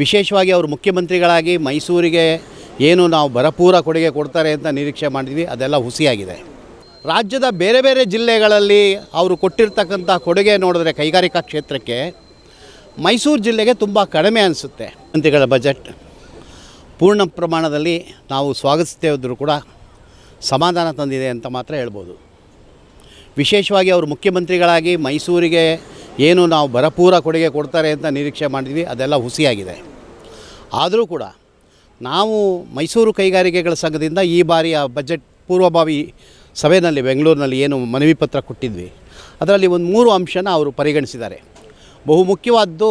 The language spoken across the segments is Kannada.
ವಿಶೇಷವಾಗಿ ಅವರು ಮುಖ್ಯಮಂತ್ರಿಗಳಾಗಿ ಮೈಸೂರಿಗೆ ಏನು ನಾವು ಭರಪೂರ ಕೊಡುಗೆ ಕೊಡ್ತಾರೆ ಅಂತ ನಿರೀಕ್ಷೆ ಮಾಡಿದ್ವಿ, ಅದೆಲ್ಲ ಹುಸಿಯಾಗಿದೆ. ರಾಜ್ಯದ ಬೇರೆ ಬೇರೆ ಜಿಲ್ಲೆಗಳಲ್ಲಿ ಅವರು ಕೊಟ್ಟಿರ್ತಕ್ಕಂಥ ಕೊಡುಗೆ ನೋಡಿದ್ರೆ ಕೈಗಾರಿಕಾ ಕ್ಷೇತ್ರಕ್ಕೆ ಮೈಸೂರು ಜಿಲ್ಲೆಗೆ ತುಂಬ ಕಡಿಮೆ ಅನಿಸುತ್ತೆ. ಮಂತ್ರಿಗಳ ಬಜೆಟ್ ಪೂರ್ಣ ಪ್ರಮಾಣದಲ್ಲಿ ನಾವು ಸ್ವಾಗತಿಸ್ತೇ ಹೋದರೂ ಕೂಡ ಸಮಾಧಾನ ತಂದಿದೆ ಅಂತ ಮಾತ್ರ ಹೇಳ್ಬೋದು. ವಿಶೇಷವಾಗಿ ಅವರು ಮುಖ್ಯಮಂತ್ರಿಗಳಾಗಿ ಮೈಸೂರಿಗೆ ಏನು ನಾವು ಭರಪೂರ ಕೊಡುಗೆ ಕೊಡ್ತಾರೆ ಅಂತ ನಿರೀಕ್ಷೆ ಮಾಡಿದ್ವಿ, ಅದೆಲ್ಲ ಹುಸಿಯಾಗಿದೆ. ಆದರೂ ಕೂಡ ನಾವು ಮೈಸೂರು ಕೈಗಾರಿಕೆಗಳ ಸಂಘದಿಂದ ಈ ಬಾರಿಯ ಬಜೆಟ್ ಪೂರ್ವಭಾವಿ ಸಭೆಯಲ್ಲಿ ಬೆಂಗಳೂರಿನಲ್ಲಿ ಏನು ಮನವಿ ಪತ್ರ ಕೊಟ್ಟಿದ್ವಿ. ಅದರಲ್ಲಿ ಒಂದು ಮೂರು ಅಂಶನ ಅವರು ಪರಿಗಣಿಸಿದ್ದಾರೆ. ಬಹುಮುಖ್ಯವಾದ್ದು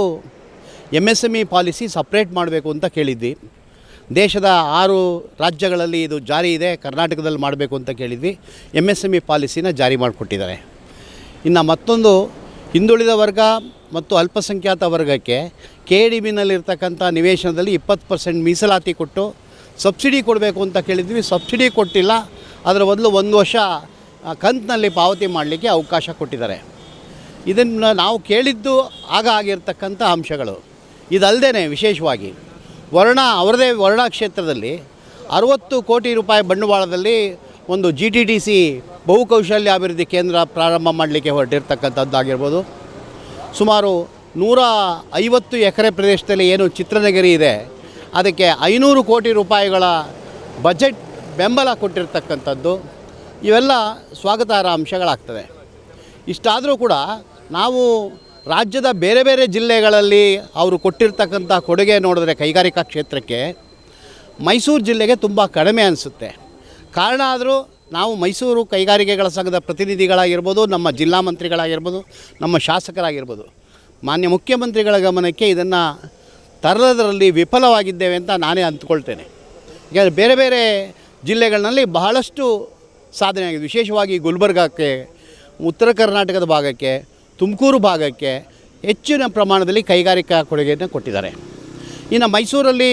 M S M E policy separate ಮಾಡಬೇಕು ಅಂತ ಕೇಳಿದ್ವಿ. ದೇಶದ ಆರು ರಾಜ್ಯಗಳಲ್ಲಿ ಇದು ಜಾರಿ ಇದೆ, ಕರ್ನಾಟಕದಲ್ಲಿ ಮಾಡಬೇಕು ಅಂತ ಕೇಳಿದ್ವಿ. ಎಂ ಎಸ್ ಎಂ ಇ ಪಾಲಿಸಿನ ಜಾರಿ ಮಾಡಿಕೊಟ್ಟಿದ್ದಾರೆ. ಇನ್ನು ಮತ್ತೊಂದು ಹಿಂದುಳಿದ ವರ್ಗ ಮತ್ತು ಅಲ್ಪಸಂಖ್ಯಾತ ವರ್ಗಕ್ಕೆ ಕೆ ಡಿ ಬಿನಲ್ಲಿರ್ತಕ್ಕಂಥ ನಿವೇಶನದಲ್ಲಿ ಇಪ್ಪತ್ತು ಪರ್ಸೆಂಟ್ ಮೀಸಲಾತಿ ಕೊಟ್ಟು ಸಬ್ಸಿಡಿ ಕೊಡಬೇಕು ಅಂತ ಕೇಳಿದ್ವಿ. ಸಬ್ಸಿಡಿ ಕೊಟ್ಟಿಲ್ಲ. ಅದರ ಬದಲು ಒಂದು ವರ್ಷ ಕಂತಿನಲ್ಲಿ ಪಾವತಿ ಮಾಡಲಿಕ್ಕೆ ಅವಕಾಶ ಕೊಟ್ಟಿದ್ದಾರೆ. ಇದನ್ನು ನಾವು ಕೇಳಿದ್ದು ಆಗ ಆಗಿರ್ತಕ್ಕಂಥ ಅಂಶಗಳು. ಇದಲ್ಲದೆ ವಿಶೇಷವಾಗಿ ವರ್ಣ, ಅವರದೇ ವರ್ಣ ಕ್ಷೇತ್ರದಲ್ಲಿ ಅರುವತ್ತು ಕೋಟಿ ರೂಪಾಯಿ ಬಂಡವಾಳದಲ್ಲಿ ಒಂದು ಜಿ ಟಿ ಟಿ ಸಿ ಬಹುಕೌಶಲ್ಯ ಅಭಿವೃದ್ಧಿ ಕೇಂದ್ರ ಪ್ರಾರಂಭ ಮಾಡಲಿಕ್ಕೆ ಹೊರಟಿರ್ತಕ್ಕಂಥದ್ದಾಗಿರ್ಬೋದು ಸುಮಾರು ನೂರ ಐವತ್ತು ಎಕರೆ ಪ್ರದೇಶದಲ್ಲಿ ಏನು ಚಿತ್ರನಗರಿ ಇದೆ, ಅದಕ್ಕೆ ಐನೂರು ಕೋಟಿ ರೂಪಾಯಿಗಳ ಬಜೆಟ್ ಬೆಂಬಲ ಕೊಟ್ಟಿರ್ತಕ್ಕಂಥದ್ದು. ಇವೆಲ್ಲ ಸ್ವಾಗತಾರ್ಹ ಅಂಶಗಳಾಗ್ತದೆ. ಇಷ್ಟಾದರೂ ಕೂಡ ನಾವು ರಾಜ್ಯದ ಬೇರೆ ಬೇರೆ ಜಿಲ್ಲೆಗಳಲ್ಲಿ ಅವರು ಕೊಟ್ಟಿರ್ತಕ್ಕಂಥ ಕೊಡುಗೆ ನೋಡಿದ್ರೆ ಕೈಗಾರಿಕಾ ಕ್ಷೇತ್ರಕ್ಕೆ ಮೈಸೂರು ಜಿಲ್ಲೆಗೆ ತುಂಬ ಕಡಿಮೆ ಅನಿಸುತ್ತೆ. ಕಾರಣ ಆದರೂ ನಾವು ಮೈಸೂರು ಕೈಗಾರಿಕೆಗಳ ಸಂಘದ ಪ್ರತಿನಿಧಿಗಳಾಗಿರ್ಬೋದು, ನಮ್ಮ ಜಿಲ್ಲಾ ಮಂತ್ರಿಗಳಾಗಿರ್ಬೋದು, ನಮ್ಮ ಶಾಸಕರಾಗಿರ್ಬೋದು. ಮಾನ್ಯ ಮುಖ್ಯಮಂತ್ರಿಗಳ ಗಮನಕ್ಕೆ ಇದನ್ನು ತರದರಲ್ಲಿ ವಿಫಲವಾಗಿದ್ದೇವೆ ಅಂತ ನಾನೇ ಅಂದ್ಕೊಳ್ತೇನೆ. ಈಗ ಬೇರೆ ಬೇರೆ ಜಿಲ್ಲೆಗಳಲ್ಲಿ ಬಹಳಷ್ಟು ಸಾಧನೆ ಆಗಿದೆ. ವಿಶೇಷವಾಗಿ ಗುಲ್ಬರ್ಗಕ್ಕೆ, ಉತ್ತರ ಕರ್ನಾಟಕದ ಭಾಗಕ್ಕೆ, ತುಮಕೂರು ಭಾಗಕ್ಕೆ ಹೆಚ್ಚಿನ ಪ್ರಮಾಣದಲ್ಲಿ ಕೈಗಾರಿಕಾ ಕೊಡುಗೆಯನ್ನು ಕೊಟ್ಟಿದ್ದಾರೆ. ಇನ್ನು ಮೈಸೂರಲ್ಲಿ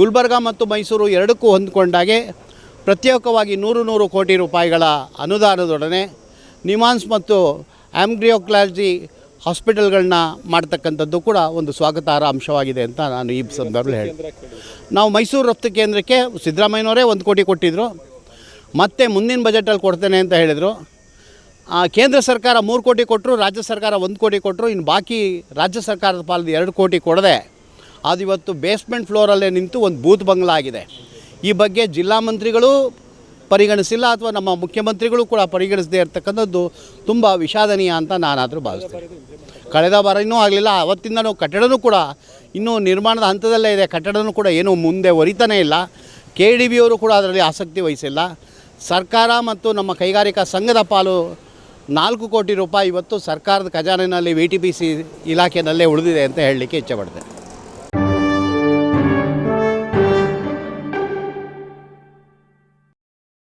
ಗುಲ್ಬರ್ಗ ಮತ್ತು ಮೈಸೂರು ಎರಡಕ್ಕೂ ಹೊಂದಿಕೊಂಡಾಗೆ ಪ್ರತ್ಯೇಕವಾಗಿ ನೂರು ನೂರು ಕೋಟಿ ರೂಪಾಯಿಗಳ ಅನುದಾನದೊಡನೆ ನಿಮಾನ್ಸ್ ಮತ್ತು ಆ್ಯಮ್ಗ್ರಿಯೋಕ್ಲಾಲಜಿ ಹಾಸ್ಪಿಟಲ್ಗಳನ್ನ ಮಾಡ್ತಕ್ಕಂಥದ್ದು ಕೂಡ ಒಂದು ಸ್ವಾಗತಾರ್ಹ ಅಂಶವಾಗಿದೆ ಅಂತ ನಾನು ಈ ಸಂದರ್ಭದಲ್ಲಿ ಹೇಳಿ ನಾವು ಮೈಸೂರು ರಫ್ತು ಕೇಂದ್ರಕ್ಕೆ ಸಿದ್ದರಾಮಯ್ಯನವರೇ ಒಂದು ಕೋಟಿ ಕೊಟ್ಟಿದ್ದರು ಮತ್ತೆ ಮುಂದಿನ ಬಜೆಟಲ್ಲಿ ಕೊಡ್ತೇನೆ ಅಂತ ಹೇಳಿದರು. ಕೇಂದ್ರ ಸರ್ಕಾರ ಮೂರು ಕೋಟಿ ಕೊಟ್ಟರು ರಾಜ್ಯ ಸರ್ಕಾರ ಒಂದು ಕೋಟಿ ಕೊಟ್ಟರು ಇನ್ನು ಬಾಕಿ ರಾಜ್ಯ ಸರ್ಕಾರದ ಪಾಲದ ಎರಡು ಕೋಟಿ ಕೊಡದೆ ಅದು ಇವತ್ತು ಬೇಸ್ಮೆಂಟ್ ಫ್ಲೋರಲ್ಲೇ ನಿಂತು ಒಂದು ಬೂತ್ ಬಂಗ್ಲಾ ಆಗಿದೆ ಈ ಬಗ್ಗೆ ಜಿಲ್ಲಾ ಮಂತ್ರಿಗಳು ಪರಿಗಣಿಸಿಲ್ಲ ಅಥವಾ ನಮ್ಮ ಮುಖ್ಯಮಂತ್ರಿಗಳು ಕೂಡ ಪರಿಗಣಿಸದೇ ಇರತಕ್ಕಂಥದ್ದು ತುಂಬ ವಿಷಾದನೀಯ ಅಂತ ನಾನಾದರೂ ಭಾವಿಸ್ತೇನೆ. ಕಳೆದ ಬಾರ ಇನ್ನೂ ಆಗಲಿಲ್ಲ, ಅವತ್ತಿಂದನೂ ಕಟ್ಟಡನೂ ಕೂಡ ಇನ್ನೂ ನಿರ್ಮಾಣದ ಹಂತದಲ್ಲೇ ಇದೆ, ಕಟ್ಟಡನೂ ಕೂಡ ಏನೂ ಮುಂದೆ ಒರಿತಾನೇ ಇಲ್ಲ. ಕೆ ಡಿ ಬಿ ಅವರು ಕೂಡ ಅದರಲ್ಲಿ ಆಸಕ್ತಿ ವಹಿಸಿಲ್ಲ. ಸರ್ಕಾರ ಮತ್ತು ನಮ್ಮ ಕೈಗಾರಿಕಾ ಸಂಘದ ಪಾಲು ನಾಲ್ಕು ಕೋಟಿ ರೂಪಾಯಿ ಇವತ್ತು ಸರ್ಕಾರದ ಖಜಾನೆಯಲ್ಲಿ ವಿ ಟಿ ಪಿ ಸಿ ಇಲಾಖೆಯಲ್ಲೇ ಉಳಿದಿದೆ ಅಂತ ಹೇಳಲಿಕ್ಕೆ ಇಚ್ಛೆಪಡ್ತೇನೆ